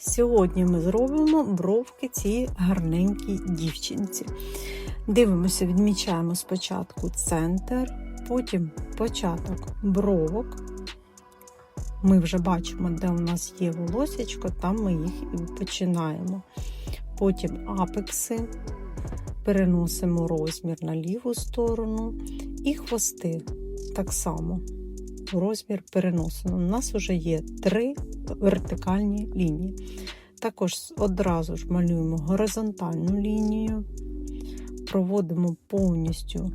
Сьогодні ми зробимо бровки цій гарненькій дівчинці. Дивимося, відмічаємо спочатку центр, потім початок бровок. Ми вже бачимо, де у нас є волосечко, там ми їх і починаємо. Потім апекси, переносимо розмір на ліву сторону і хвости так само. Розмір переносимо. У нас вже є три вертикальні лінії. Також одразу ж малюємо горизонтальну лінію, проводимо повністю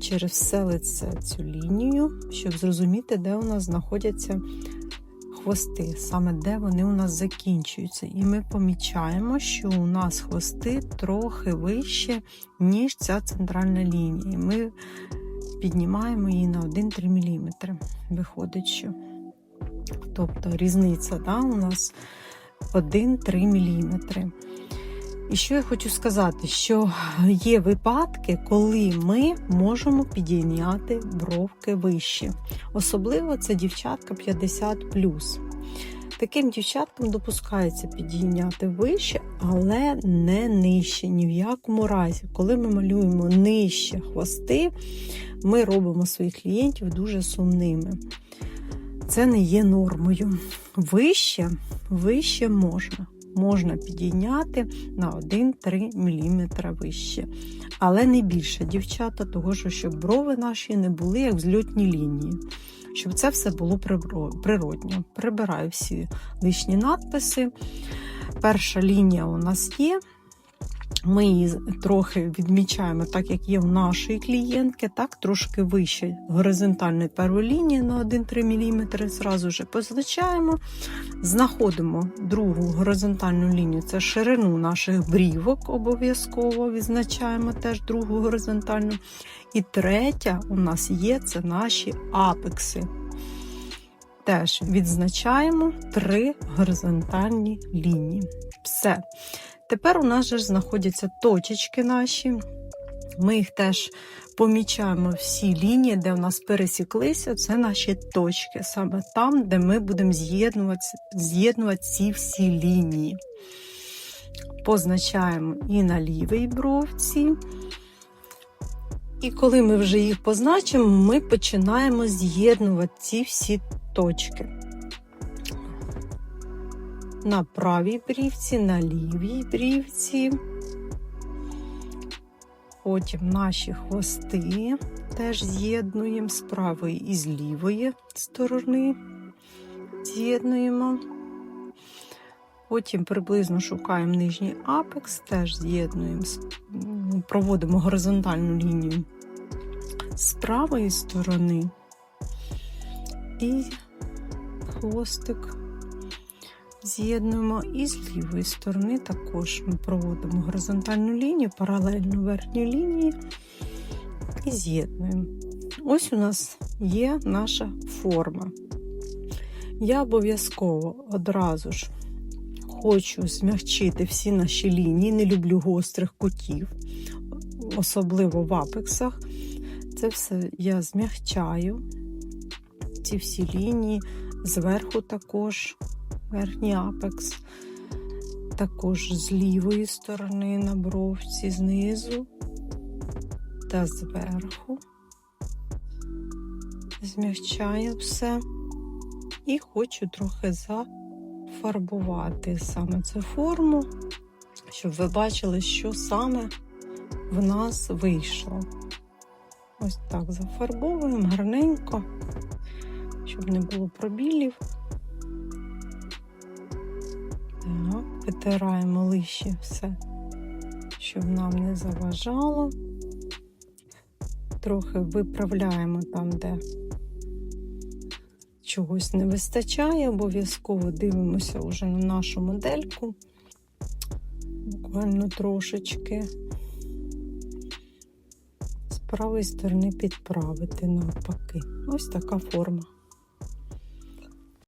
через все лице цю лінію, щоб зрозуміти, де у нас знаходяться хвости, саме де вони у нас закінчуються. І ми помічаємо, що у нас хвости трохи вище, ніж ця центральна лінія. Ми піднімаємо її на 1-3 мм. Виходить, що. Тобто різниця да, у нас 1-3 мм. І що я хочу сказати, що є випадки, коли ми можемо підійняти бровки вище. Особливо це дівчатка 50. Таким дівчаткам допускається підійняти вище, але не нижче. Ні в якому разі. Коли ми малюємо нижче хвости, ми робимо своїх клієнтів дуже сумними. Це не є нормою. Вище, вище можна. Можна підійняти на 1-3 мм вище. Але не більше, дівчата, того що щоб брови наші не були як взльотні лінії. Щоб це все було природньо. Прибираю всі лишні надписи. Перша лінія у нас є. Ми її трохи відмічаємо, так як є в нашої клієнтки, так трошки вище горизонтальної первої лінії на 1-3 мм. Зразу ж позначаємо. Знаходимо другу горизонтальну лінію це ширину наших брівок, обов'язково відзначаємо теж другу горизонтальну. І третя у нас є це наші апекси. Теж відзначаємо три горизонтальні лінії. Все. Тепер у нас же знаходяться точечки наші. Ми їх теж помічаємо всі лінії, де у нас пересіклися, це наші точки, саме там, де ми будемо з'єднувати з'єднувати ці всі лінії. Позначаємо і на лівій бровці. І коли ми вже їх позначимо, ми починаємо з'єднувати ці всі точки на правій брівці, на лівій брівці. Потім наші хвости теж з'єднуємо з правої і з лівої сторони. З'єднуємо. Потім приблизно шукаємо нижній апекс, теж з'єднуємо, проводимо горизонтальну лінію з правої сторони і хвостик з'єднуємо і з лівої сторони також ми проводимо горизонтальну лінію, паралельно верхній лінії і з'єднуємо. Ось у нас є наша форма. Я обов'язково одразу ж хочу змягчити всі наші лінії, не люблю гострих кутів, особливо в апексах. Це все я змягчаю, ці всі лінії, зверху також верхній апекс, також з лівої сторони на бровці, знизу та зверху. Змягчаю все і хочу трохи зафарбувати саме цю форму, щоб ви бачили, що саме в нас вийшло. Ось так зафарбовуємо гарненько, щоб не було пробілів. Так, витираємо лишнє все, щоб нам не заважало. Трохи виправляємо там, де чогось не вистачає, обов'язково дивимося вже на нашу модельку. Буквально трошечки з правої сторони підправити навпаки. Ось така форма.